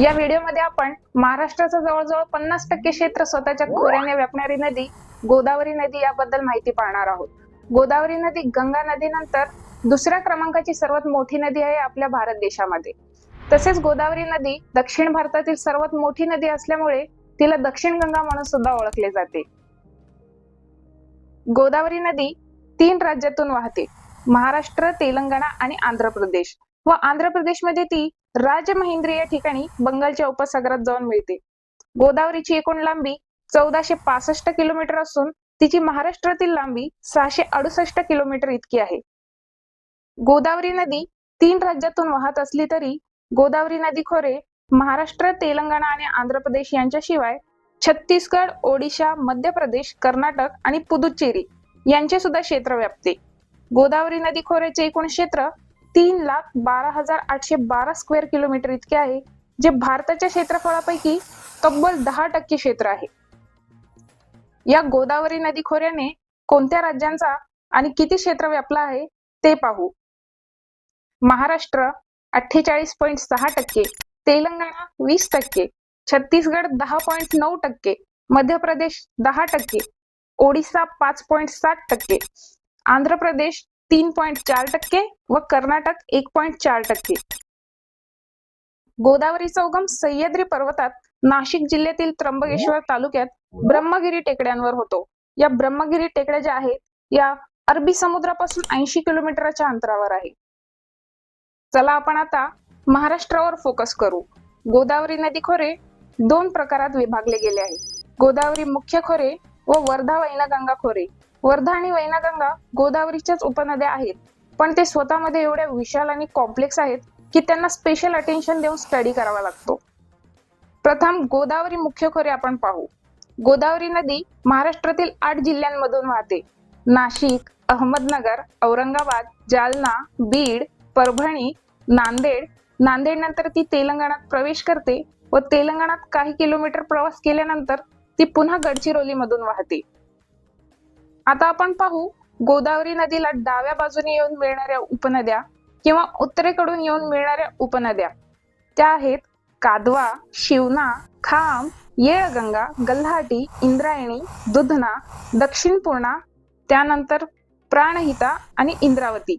या व्हिडिओमध्ये आपण महाराष्ट्राचं जवळजवळ पन्नास टक्के क्षेत्र स्वतःच्या खोऱ्याने व्यापणारी नदी गोदावरी नदी याबद्दल माहिती पाहणार आहोत. गोदावरी नदी गंगा नदीनंतर दुसऱ्या क्रमांकाची सर्वात मोठी नदी आहे आपल्या भारत देशामध्ये. तसेच गोदावरी नदी दक्षिण भारतातील सर्वात मोठी नदी असल्यामुळे तिला दक्षिण गंगा म्हणून सुद्धा ओळखले जाते. गोदावरी नदी तीन राज्यातून वाहते. महाराष्ट्र तेलंगणा आणि आंध्र प्रदेश. व आंध्र प्रदेशमध्ये ती राजमहेंद्री या ठिकाणी बंगालच्या उपसागरात जाऊन मिळते. गोदावरीची एकूण लांबी चौदाशे पासष्ट किलोमीटर असून तिची महाराष्ट्रातील लांबी सहाशे अडुसष्ट किलोमीटर इतकी आहे. गोदावरी नदी तीन राज्यातून वाहत असली तरी गोदावरी नदी खोरे महाराष्ट्र तेलंगणा आणि आंध्र प्रदेश यांच्याशिवाय छत्तीसगड ओडिशा मध्य प्रदेश कर्नाटक आणि पुदुच्चेरी यांचे सुद्धा क्षेत्र व्यापते गोदावरी नदी खोऱ्याचे एकूण क्षेत्र तीन लाख बारा हजार आठशे बारा स्क्वेअर किलोमीटर इतके आहे जे भारताच्या क्षेत्रफळापैकी तब्बल दहा टक्के क्षेत्र आहे. या गोदावरी नदी खोऱ्याने कोणत्या राज्यांचा आणि किती क्षेत्र व्यापला आहे ते पाहू. महाराष्ट्र अठ्ठेचाळीस पॉईंट सहा टक्के तेलंगणा वीस टक्के छत्तीसगड दहा पॉईंट नऊ टक्के मध्य प्रदेश दहा टक्के ओडिसा पाच पॉईंट सात टक्के आंध्र प्रदेश तीन पॉईंट चार टक्के व कर्नाटक एक पॉईंट चार टक्के. गोदावरीचा उगम सह्याद्री पर्वतात नाशिक जिल्ह्यातील त्र्यंबकेश्वर तालुक्यात ब्रह्मगिरी टेकड्यांवर होतो. या ब्रह्मगिरी टेकड्या ज्या आहेत या अरबी समुद्रापासून ऐंशी किलोमीटरच्या अंतरावर आहे. चला आपण आता महाराष्ट्रावर फोकस करू. गोदावरी नदी खोरे दोन प्रकारात विभागले गेले आहे. गोदावरी मुख्य खोरे व वर्धा वैनगंगा खोरे. वर्धा आणि वैनागंगा गोदावरीच्याच उपनद्या आहेत. पण ते स्वतःमध्ये एवढ्या विशाल आणि कॉम्प्लेक्स आहेत की त्यांना स्पेशल अटेन्शन देऊन स्टडी करावा लागतो. प्रथम गोदावरी मुख्य खोरे आपण पाहू. गोदावरी नदी महाराष्ट्रातील आठ जिल्ह्यांमधून वाहते. नाशिक अहमदनगर औरंगाबाद जालना बीड परभणी नांदेड. नांदेड नंतर ती तेलंगणात प्रवेश करते व तेलंगणात काही किलोमीटर प्रवास केल्यानंतर ती पुन्हा गडचिरोली मधून वाहते. आता आपण पाहू गोदावरी नदीला डाव्या बाजूने येऊन मिळणाऱ्या उपनद्या किंवा उत्तरेकडून येऊन मिळणाऱ्या उपनद्या. त्या आहेत कादवा शिवना खाम येळगंगा गल्हाटी इंद्रायणी दुधना दक्षिण पूर्णा त्यानंतर प्राणहिता आणि इंद्रावती.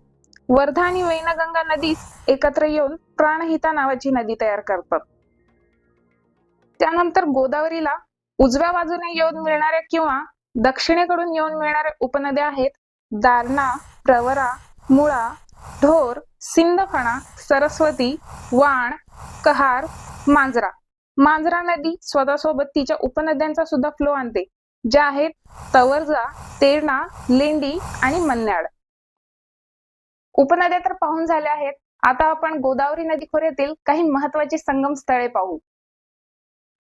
वर्धा आणि वैनगंगा नदी एकत्र येऊन प्राणहिता नावाची नदी तयार करतात. त्यानंतर गोदावरीला उजव्या बाजूने येऊन मिळणाऱ्या किंवा दक्षिणेकडून येऊन मिळणाऱ्या उपनद्या आहेत. दारणा प्रवरा मुळा ढोर सिंदफणा सरस्वती वाण कहार मांजरा. मांजरा नदी स्वतःसोबत तिच्या उपनद्यांचा सुद्धा फ्लो आणते ज्या आहेत तवरजा तेरणा लेंडी आणि मन्याड उपनद्या तर पाहून झाल्या आहेत. आता आपण गोदावरी नदी खोऱ्यातील काही महत्वाची संगम स्थळे पाहू.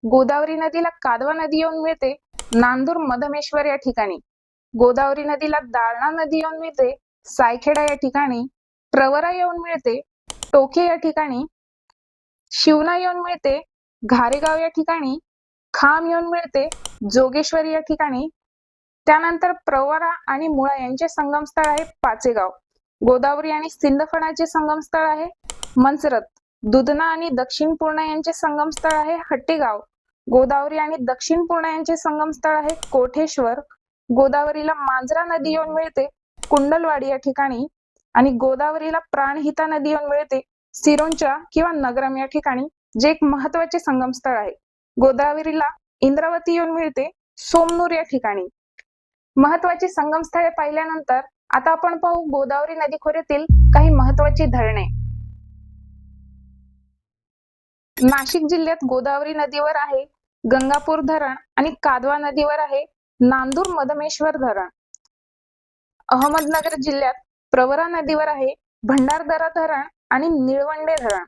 गोदावरी नदीला कादवा नदी येऊन मिळते. नांदूर मधमेश्वर या ठिकाणी. गोदावरी नदीला दारणा नदी येऊन मिळते. सायखेडा या ठिकाणी. प्रवरा येऊन मिळते. टोके या ठिकाणी. शिवना येऊन मिळते. घारेगाव या ठिकाणी. खाम येऊन मिळते. जोगेश्वरी या ठिकाणी. त्यानंतर प्रवरा आणि मुळा यांचे संगमस्थळ आहे पाचेगाव. गोदावरी आणि सिंदफणाचे संगमस्थळ आहे मंचरत दुधना आणि दक्षिण पूर्णा यांचे संगमस्थळ आहे हट्टेगाव. गोदावरी आणि दक्षिण पूर्णा यांचे संगमस्थळ आहे कोठेश्वर. गोदावरीला मांजरा नदी येऊन मिळते कुंडलवाडी या ठिकाणी. आणि गोदावरीला प्राणहिता नदी येऊन मिळते सिरोंचा किंवा नगरम या ठिकाणी जे एक महत्त्वाचे संगमस्थळ आहे. गोदावरीला इंद्रावती येऊन मिळते सोमनूर या ठिकाणी. महत्वाची संगमस्थळे पाहिल्यानंतर आता आपण पाहू गोदावरी नदी खोऱ्यातील काही महत्वाची धरणे. नाशिक जिल्ह्यात गोदावरी नदीवर आहे गंगापूर धरण आणि कादवा नदीवर आहे नांदूर मधमेश्वर धरण. अहमदनगर जिल्ह्यात प्रवरा नदीवर आहे भंडारदरा धरण आणि निळवंडे धरण.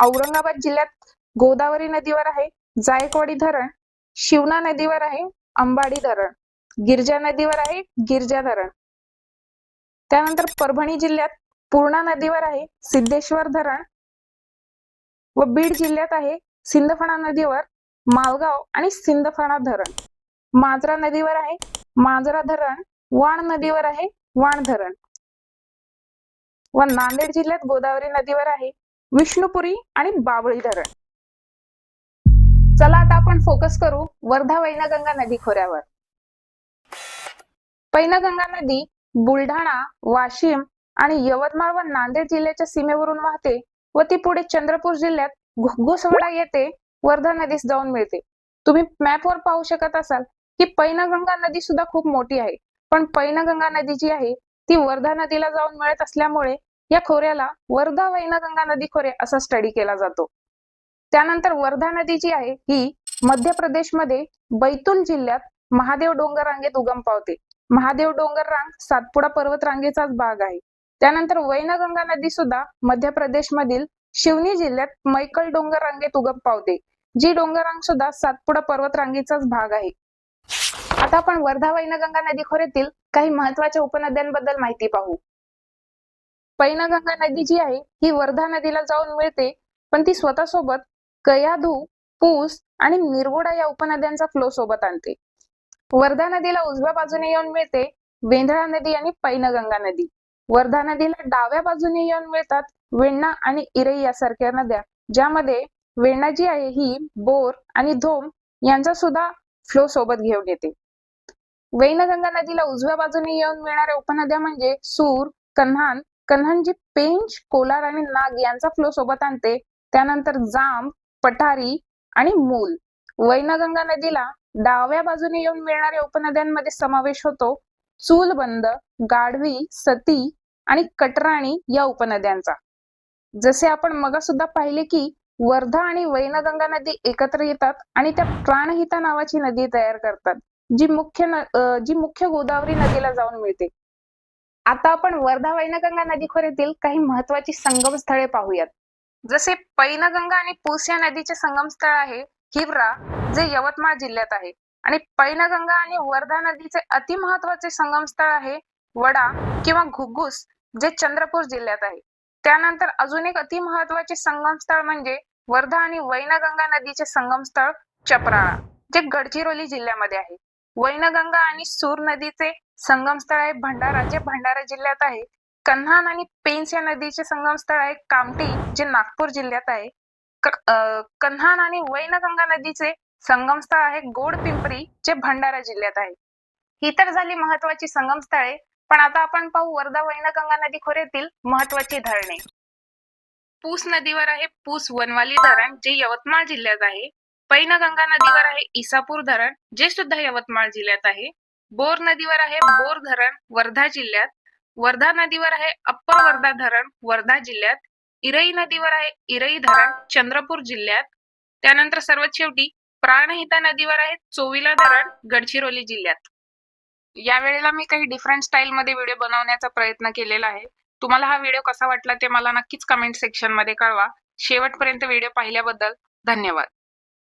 औरंगाबाद जिल्ह्यात गोदावरी नदीवर आहे जायकवाडी धरण शिवना नदीवर आहे अंबाडी धरण गिरजा नदीवर आहे गिरजा धरण. त्यानंतर परभणी जिल्ह्यात पूर्णा नदीवर आहे सिद्धेश्वर धरण व बीड जिल्ह्यात आहे सिंदफणा नदीवर मालगाव आणि सिंदफणा धरण. मांजरा नदीवर आहे मांजरा धरण वाण नदीवर आहे वाण धरण. व नांदेड जिल्ह्यात गोदावरी नदीवर आहे विष्णुपुरी आणि बावळी धरण. चला आता आपण फोकस करू वर्धा वैनगंगा नदी खोऱ्यावर. पैनगंगा नदी बुलढाणा वाशिम आणि यवतमाळ व नांदेड जिल्ह्याच्या सीमेवरून वाहते व ती पुढे चंद्रपूर जिल्ह्यात घुसवडा येथे वर्धा नदीस जाऊन मिळते. तुम्ही मॅपवर पाहू शकत असाल की पैनगंगा नदी सुद्धा खूप मोठी आहे. पण पैनगंगा नदी जी आहे ती वर्धा नदीला जाऊन मिळत असल्यामुळे या खोऱ्याला वर्धा वैनगंगा नदी खोरे असा स्टडी केला जातो. त्यानंतर वर्धा नदी जी आहे ही मध्य प्रदेशमध्ये बैतूल जिल्ह्यात महादेव डोंगर रांगेत उगम पावते. महादेव डोंगर रांग सातपुडा पर्वत रांगेचाच भाग आहे. त्यानंतर वैनगंगा नदी सुद्धा मध्य प्रदेशमधील शिवनी जिल्ह्यात मैकल डोंगर रांगेत उगम पावते जी डोंगर रांग सुद्धा सातपुडा पर्वत रांगेचाच भाग आहे. आता आपण वर्धा वैनगंगा नदी खोऱ्यातील काही महत्त्वाच्या उपनद्यांबद्दल माहिती पाहू. पैनगंगा नदी जी आहे ही वर्धा नदीला जाऊन मिळते पण ती स्वतःसोबत कयाधू पूस आणि निरगुडा या उपनद्यांचा फ्लो सोबत आणते. वर्धा नदीला उजव्या बाजूने येऊन मिळते वेंधळा नदी आणि पैनगंगा नदी. वर्धा नदीला डाव्या बाजूने येऊन मिळतात वेण्णा आणि इरई यासारख्या नद्या. ज्यामध्ये वेण्णा जी आहे ही बोर आणि धोम यांचा सुद्धा फ्लो सोबत घेऊन येते. वैनगंगा नदीला उजव्या बाजूने येऊन मिळणाऱ्या उपनद्या म्हणजे सूर कन्हान. कन्हान जी पेंच कोलार आणि नाग यांचा फ्लो सोबत आणते. त्यानंतर जांब पठारी आणि मूल. वैनगंगा नदीला डाव्या बाजूने येऊन मिळणाऱ्या उपनद्यांमध्ये समावेश होतो चूलबंद गाढवी सती आणि कटराणी या उपनद्यांचा. जसे आपण मग सुद्धा पाहिले की वर्धा आणि वैनगंगा नदी एकत्र येतात आणि त्या प्राणहिता नावाची नदी तयार करतात जी मुख्य न, जी मुख्य गोदावरी नदीला जाऊन मिळते. आता आपण वर्धा वैनगंगा नदी खोऱ्यातील काही महत्वाची संगम स्थळे पाहूयात. जसे पैनगंगा आणि पूस या नदीचे संगम स्थळ आहे हिवरा जे यवतमाळ जिल्ह्यात आहे. आणि पैनगंगा आणि वर्धा नदीचे अति महत्त्वाचे संगम स्थळ आहे वडा किंवा घुग्गुस जे चंद्रपूर जिल्ह्यात आहे. त्यानंतर अजून एक अति महत्त्वाचे संगम स्थळ म्हणजे वर्धा आणि वैनगंगा नदीचे संगम स्थळ चपराळा जे गडचिरोली जिल्ह्यामध्ये आहे. वैनगंगा आणि सूर नदीचे संगम स्थळ आहे भंडारा जे भंडारा जिल्ह्यात आहे. कन्हान आणि पेंस या नदीचे संगम स्थळ आहे. कामठी जे नागपूर जिल्ह्यात आहे. कन्हान आणि वैनगंगा नदीचे संगम स्थळ आहे गोड पिंपरी जे भंडारा जिल्ह्यात आहे. ही तर झाली महत्वाची संगम स्थळे पण आता आपण पाहू वर्धा वैनगंगा नदी खोऱ्यातील महत्वाची धरणे. पूस नदीवर आहे पूस वनवाली धरण जे यवतमाळ जिल्ह्यात आहे. पैनगंगा नदीवर आहे इसापूर धरण जे सुद्धा यवतमाळ जिल्ह्यात आहे. बोर नदीवर आहे बोर धरण वर्धा जिल्ह्यात. वर्धा नदीवर आहे अप्पर वर्धा धरण वर्धा जिल्ह्यात. इरई नदीवर आहे इरई धरण चंद्रपूर जिल्ह्यात. त्यानंतर सर्वात शेवटी प्राणहिता नदीवर आहे चोविला धरण गडचिरोली जिल्ह्यात. या वेळेला मी काही डिफरंट स्टाईल मध्ये व्हिडिओ बनवण्याचा प्रयत्न केलेला आहे. तुम्हाला हा व्हिडिओ कसा वाटला ते मला नक्कीच कमेंट सेक्शनमध्ये कळवा. शेवटपर्यंत व्हिडिओ पाहिल्याबद्दल धन्यवाद.